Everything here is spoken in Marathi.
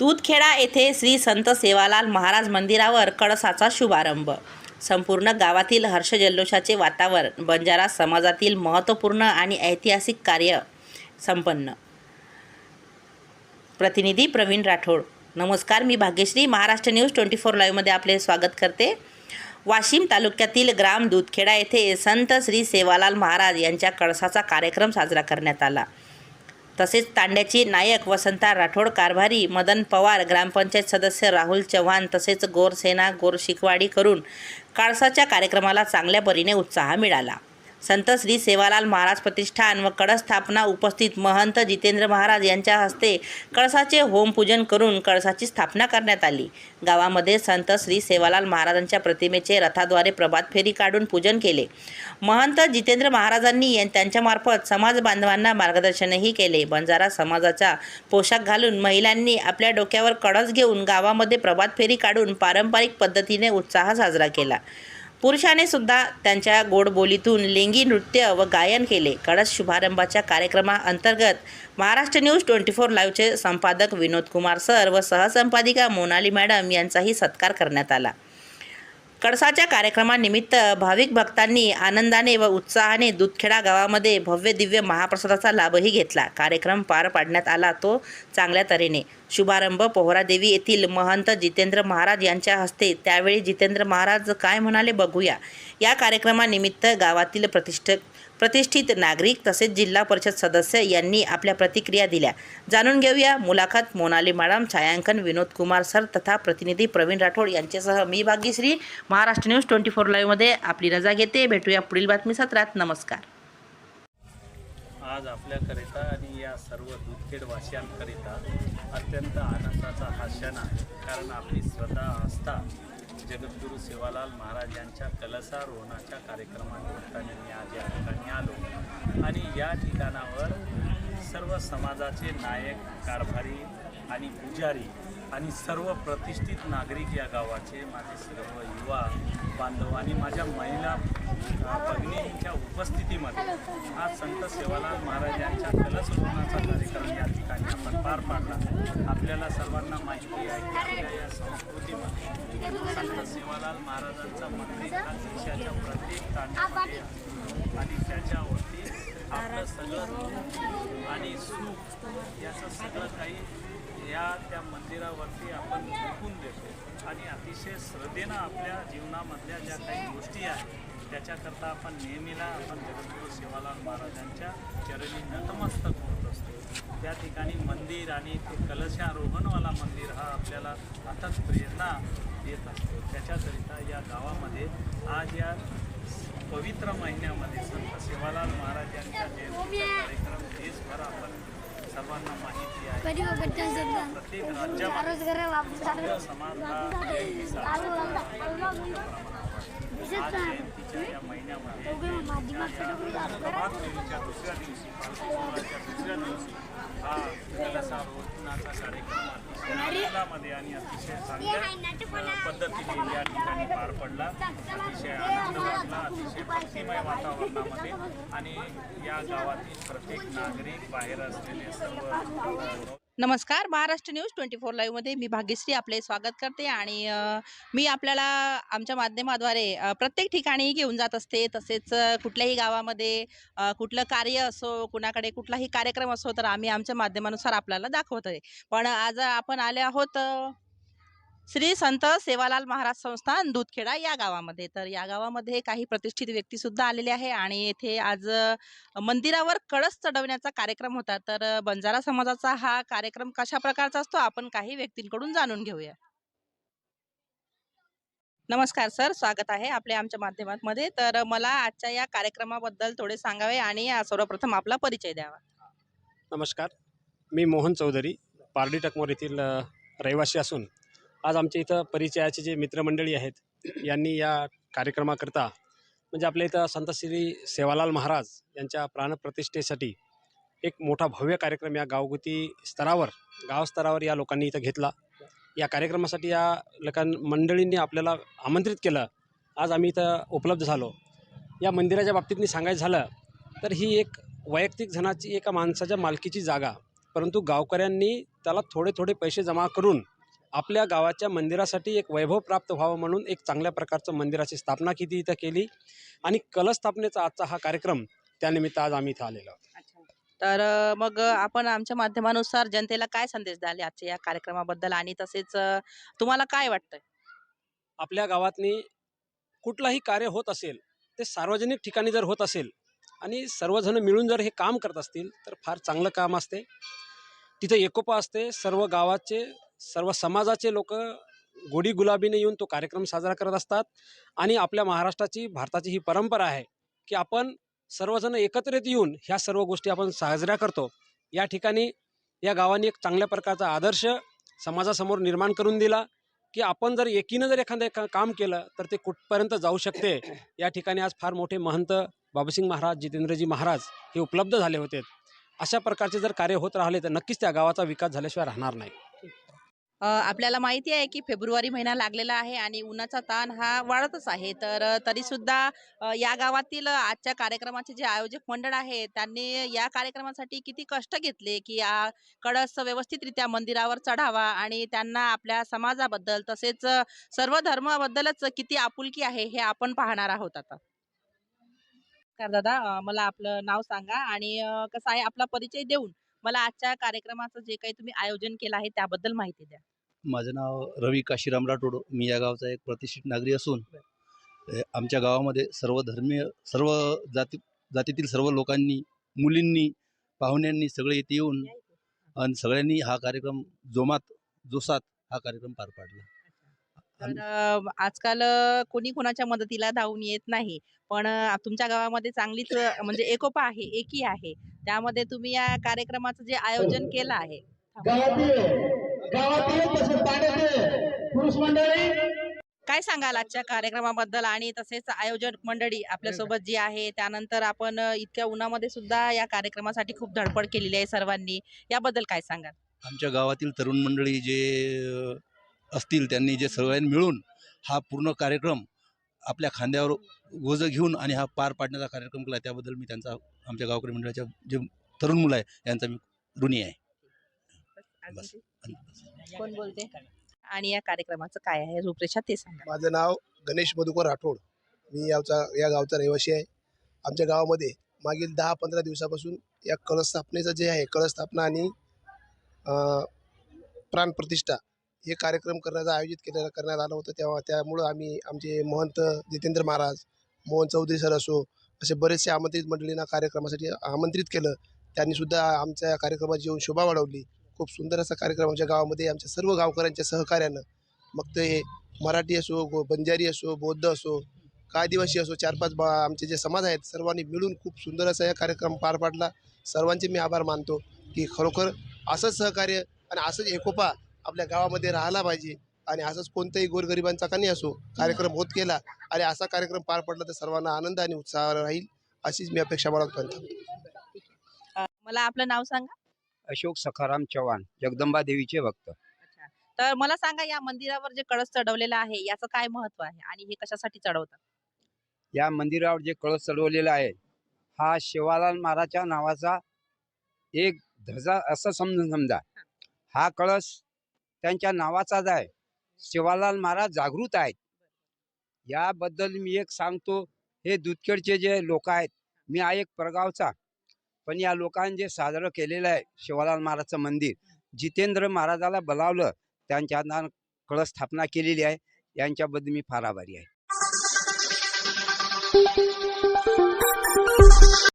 दूधखेडा येथे श्री संत सेवालाल महाराज मंदिरावर कळसाचा शुभारंभ. संपूर्ण गावातील हर्षजल्लोषाचे वातावरण बंजारा समाजातील महत्त्वपूर्ण आणि ऐतिहासिक कार्य संपन्न. प्रतिनिधी प्रवीण राठोड. नमस्कार मी Bhagyashree. Maharashtra news twenty four लाईव्हमध्ये आपले स्वागत करते. वाशिम तालुक्यातील ग्राम दूधखेडा येथे संत श्री सेवालाल महाराज यांच्या कळसाचा कार्यक्रम साजरा करण्यात आला. तसेच तांड्याची नायक वसंता राठोड कारभारी मदन पवार ग्रामपंचायत सदस्य राहुल चव्हाण तसेच गोरसेना गोर शिकवाडी करून काळसाच्या कार्यक्रमाला चांगल्या परीने उत्साह मिळाला. संत श्री सेवालाल महाराज प्रतिष्ठान व कळस स्थापना उपस्थित महंत जितेंद्र महाराज यांच्या हस्ते कळसाचे होमपूजन करून कळसाची स्थापना करण्यात आली. गावामध्ये संत श्री सेवालाल महाराजांच्या प्रतिमेचे रथाद्वारे प्रभात फेरी काढून पूजन केले. महंत जितेंद्र महाराजांनी त्यांच्यामार्फत समाज बांधवांना मार्गदर्शनही केले. बंजारा समाजाचा पोशाख घालून महिलांनी आपल्या डोक्यावर कळस घेऊन गावामध्ये प्रभात फेरी काढून पारंपरिक पद्धतीने उत्साह साजरा केला. पुरुषाने सुद्धा त्यांच्या गोडबोलीतून लिंगी नृत्य व गायन केले. कळस शुभारंभाच्या कार्यक्रमाअंतर्गत महाराष्ट्र न्यूज ट्वेंटी फोर लाईव्हचे संपादक विनोद कुमार सर व सहसंपादिका मोनाली मॅडम यांचाही सत्कार करण्यात आला. कळसाच्या कार्यक्रमानिमित्त भाविक भक्तांनी आनंदाने व उत्साहाने दुधखेडा गावामध्ये भव्य दिव्य महाप्रसादाचा लाभही घेतला. कार्यक्रम पार पाडण्यात आला तो चांगल्या तऱ्हेने. शुभारंभ. पोहरादेवी येथील महंत जितेंद्र महाराज यांच्या हस्ते त्यावेळी जितेंद्र महाराज काय म्हणाले बघूया. या कार्यक्रमानिमित्त गावातील प्रतिष्ठ प्रतिष्ठित नागरिक तसेच जिल्हा परिषद सदस्य यांनी आपल्या प्रतिक्रिया दिल्या. जाणून घेऊया मुलाखत मोनाली मॅडम छायांकन विनोद कुमार सर तथा प्रतिनिधी प्रवीण राठोड यांच्यासह मी Bhagyashree. Maharashtra news twenty four लाईव्हमध्ये आपली रजा घेते. भेटूया पुढील बातमी सत्रात. नमस्कार. आज आपल्याकरिता आणि या सर्व दुःखेडवासियांकरिता अत्यंत आनंदाचा हा क्षण आहे. कारण आपली श्रद्धा आस्था जगद्गुरू सेवालाल महाराज यांच्या कलसारोहणाच्या कार्यक्रमानिमित्ताने मी आज या ठिकाणी आलो. आणि या ठिकाणावर सर्व समाजाचे नायक कारभारी आणि पुजारी आणि सर्व प्रतिष्ठित नागरिक या गावाचे माझे सर्व युवा बांधव आणि माझ्या महिला अ, भगिनींच्या उपस्थितीमध्ये हा संत सेवालाल महाराजांच्या यांच्या कार्यक्रम या ठिकाणी आपण पार पाडला. आपल्याला सर्वांना माहिती आहे की आपल्या या संस्कृतीमध्ये संत सेवालाल महाराजांचा मंदिर हा देशाच्या प्रत्येक तांड्यामध्ये आणि त्याच्यावरती आपलं सगळं आणि सुख याचं सगळं काही या त्या मंदिरावरती आपण झोकून देतो. आणि अतिशय श्रद्धेनं आपल्या जीवनामधल्या ज्या काही गोष्टी आहेत त्याच्याकरता आपण नेहमीला आपण जगद्गुरू शिवालाल महाराजांच्या चरणी नतमस्तक होत असतो. त्या ठिकाणी मंदिर आणि ते कलशारोहणवाला मंदिर हा आपल्याला अथक प्रेरणा देत असतो. त्याच्याकरिता या गावामध्ये आज या पवित्र महिन्यामध्ये संत शिवालाल महाराजांच्या जयंतीचा कार्यक्रम देशभर आपण सर्वांना माहिती आहे कधी बघत नसेल प्रत्येक राज्यामध्ये रोज घरा वापस सगळं समाज हा जयंती या महिन्यामध्ये प्रभात फेरीच्या दुसऱ्या दिवशी पालखीच्या दुसऱ्या दिवशी हा कलसारोहणाचा कार्यक्रम अतिशय आणि अतिशय चांगल्या अ, पद्धतीने. या ठिकाणी पार पडला अतिशय आनंद वाटला अतिशय भक्तिमय वातावरणामध्ये आणि या गावातील प्रत्येक नागरिक बाहेर असलेले सर्व नमस्कार. महाराष्ट्र न्यूज ट्वेंटी फोर लाईव्हमध्ये मी भाग्यश्री आपले स्वागत करते आणि मी आपल्याला आमच्या माध्यमाद्वारे प्रत्येक ठिकाणी घेऊन जात असते. तसेच कुठल्याही गावामध्ये कुठलं कार्य असो कुणाकडे कुठलाही कार्यक्रम असो तर आम्ही आमच्या माध्यमानुसार आपल्याला दाखवत आहे पण आज आपण आले आहोत श्री संत सेवालाल महाराज संस्थान दूधखेडा या गावामध्ये. तर या गावामध्ये काही प्रतिष्ठित व्यक्ती सुद्धा आलेले आहे आणि येथे आज मंदिरावर कळस चढवण्याचा कार्यक्रम होता. तर बंजारा समाजाचा हा कार्यक्रम कशा प्रकारचा असतो आपण काही व्यक्तींकडून जाणून घेऊया. नमस्कार सर स्वागत आहे आपल्या आमच्या माध्यमामध्ये तर मला आजच्या या कार्यक्रमाबद्दल थोडे सांगावे आणि सर्वप्रथम आपला परिचय द्यावा. नमस्कार. मी मोहन चौधरी पारडी टकमोर येथील रहिवासी असून आज आमच्या इथं परिचयाचे जे मित्रमंडळी आहेत यांनी या कार्यक्रमाकरता म्हणजे आपल्या इथं संत श्री सेवालाल महाराज यांच्या प्राणप्रतिष्ठेसाठी एक मोठा भव्य कार्यक्रम या गावगुती स्तरावर गावस्तरावर या लोकांनी इथं घेतला. या कार्यक्रमासाठी या लोकां मंडळींनी आपल्याला आमंत्रित केलं. आज आम्ही इथं उपलब्ध झालो. या मंदिराच्या बाबतीत सांगायचं झालं तर ही एक वैयक्तिक जणाची एका माणसाच्या मालकीची जागा. परंतु गावकऱ्यांनी त्याला थोडे थोडे पैसे जमा करून आपल्या गावाच्या मंदिरासाठी एक वैभव प्राप्त व्हावं म्हणून एक चांगल्या प्रकारचं मंदिराची स्थापना किती इथं केली आणि कलस्थापनेचा आजचा हा कार्यक्रम त्यानिमित्त आज आम्ही इथं आलेलो आहोत. तर मग आपण आमच्या माध्यमानुसार जनतेला काय संदेश द्याल आजच्या या कार्यक्रमाबद्दल आणि तसेच तुम्हाला काय वाटतंय? आपल्या गावातनी कुठलाही कार्य होत असेल ते सार्वजनिक ठिकाणी जर होत असेल आणि सर्वजण मिळून जर हे काम करत असतील तर फार चांगलं काम असते. तिथे एकोपा असते सर्व गावाचे सर्व समाजाचे लोक गोडी गुलाबीने येऊन तो कार्यक्रम साजरा करत असतात. आणि आपल्या महाराष्ट्राची भारताची ही परंपरा आहे की आपण सर्वजण एकत्रित येऊन ह्या सर्व गोष्टी आपण साजऱ्या करतो. या ठिकाणी या गावाने एक चांगल्या प्रकारचा आदर्श समाजासमोर निर्माण करून दिला की आपण जर एकीनं जर एखादं का- काम केलं तर ते कुठपर्यंत जाऊ शकते? या ठिकाणी आज फार मोठे महंत बाबासिंग महाराज जितेंद्रजी महाराज हे उपलब्ध झाले होते. अशा प्रकारचे जर कार्य होत राहिले तर नक्कीच त्या गावाचा विकास झाल्याशिवाय राहणार नाही. आपल्याला माहिती आहे की फेब्रुवारी महिना लागलेला आहे आणि उन्हाचा ताण हा वाढतच आहे. तर तरी सुद्धा या गावातील आजच्या कार्यक्रमाचे जे आयोजक मंडळ आहे त्यांनी या कार्यक्रमासाठी किती कष्ट घेतले की या कळस व्यवस्थितरित्या मंदिरावर चढावा आणि त्यांना आपल्या समाजाबद्दल तसेच सर्व धर्माबद्दलच किती आपुलकी आहे हे आपण पाहणार आहोत आता. दादा. मला आपलं नाव सांगा आणि कसं आहे आपला परिचय देऊन? मला आजच्या कार्यक्रमाचं जे काही तुम्ही आयोजन केलं आहे त्याबद्दल माहिती द्या. माझं नाव रवी काशीराम राठोड मी या गावचा एक प्रतिष्ठित नागरी असून आमच्या गावामध्ये सर्व धर्मीय सर्व जाती जातीतील सर्व लोकांनी मुलींनी पाहुण्यांनी सगळे इथे येऊन आणि सगळ्यांनी हा कार्यक्रम जोमात जोसात हा कार्यक्रम पार पाडला. तर अ, आजकाल अ, कोणी कोणाच्या मदतीला धावून येत नाही. पण अ, तुमच्या गावामध्ये चांगलीच अ, म्हणजे एकोपा आहे एकी आहे. त्यामध्ये तुम्ही या कार्यक्रमाचं जे आयोजन केलं आहे. काय सांगाल आजच्या कार्यक्रमाबद्दल आणि तसेच आयोजक मंडळी आपल्यासोबत जी आहे त्यानंतर आपण अ, इतक्या उन्हामध्ये सुद्धा या कार्यक्रमासाठी खूप धडपड केलेली आहे सर्वांनी. याबद्दल काय सांगाल? आमच्या गावातील तरुण मंडळी जे अ, असतील त्यांनी जे सगळ्यांनी मिळून हा पूर्ण कार्यक्रम आपल्या खांद्यावर ओझ घेऊन आणि हा पार पाडण्याचा कार्यक्रम केला त्याबद्दल मी त्यांचा आमच्या गावकरी मंडळाच्या जे तरुण मुलं आहे यांचा मी ऋणी आहे. बस. कोण बोलते? आणि या कार्यक्रमाचं काय आहे? रूपरेषा ते सांगा. माझं नाव गणेश मधुकर राठोड. मी यावचा या गावचा रहिवासी आहे. आमच्या गावामध्ये मागील दहा पंधरा दिवसापासून या कळस स्थापनेचं जे आहे कळस स्थापना आणि प्राणप्रतिष्ठा हे कार्यक्रम करण्याचा आयोजित केलेलं करण्यात आलं होतं तेव्हा त्यामुळं आम्ही आमचे महंत जितेंद्र महाराज मोहन चौधरी सर असो असे बरेचसे आमंत्रित मंडळींना कार्यक्रमासाठी आमंत्रित केलं. त्यांनीसुद्धा आमच्या या कार्यक्रमाची येऊन शोभा वाढवली. खूप सुंदर असा कार्यक्रम आमच्या गावामध्ये आमच्या सर्व गावकऱ्यांच्या सहकार्यानं. मग ते मराठी असो गो बंजारी असो बौद्ध असो का आदिवासी असो चार पाच बा आमचे जे समाज आहेत सर्वांनी मिळून खूप सुंदर असा हा कार्यक्रम पार पाडला. सर्वांचे मी आभार मानतो की खरोखर असंच सहकार्य आणि असंच एकोपा आपल्या गावामध्ये राहायला पाहिजे. आणि असंच कोणत्याही गोरगरिबांचा का नाही असो कार्यक्रम होत गेला आणि असा कार्यक्रम पार पडला तर सर्वांना आनंद आणि उत्साह राहील अशीच मी अपेक्षा बाळगतो मला आपलं नाव सांगा. अशोक सखाराम चव्हाण जगदंबा देवीचे भक्त. तर मला सांगा या मंदिरावर जे कळस चढवलेला आहे याचं काय महत्त्व आहे आणि हे कशासाठी चढवतात? या मंदिरावर जे कळस चढवलेला आहे हा शिवालाल महाराजच्या नावाचा एक ध्वजा असं समजून समजा. हा कळस त्यांच्या नावाचाच आहे शिवालाल महाराज जागृत आहेत. याबद्दल मी एक सांगतो. हे दुधखेडचे जे लोक आहेत मी आहे एक परगावचा. पण या लोकांनी जे साजरं केलेलं आहे शिवालाल महाराजचं मंदिर जितेंद्र महाराजाला बोलावलं त्यांच्या हातानं कळस स्थापना केलेली आहे. यांच्याबद्दल मी फार आभारी आहे.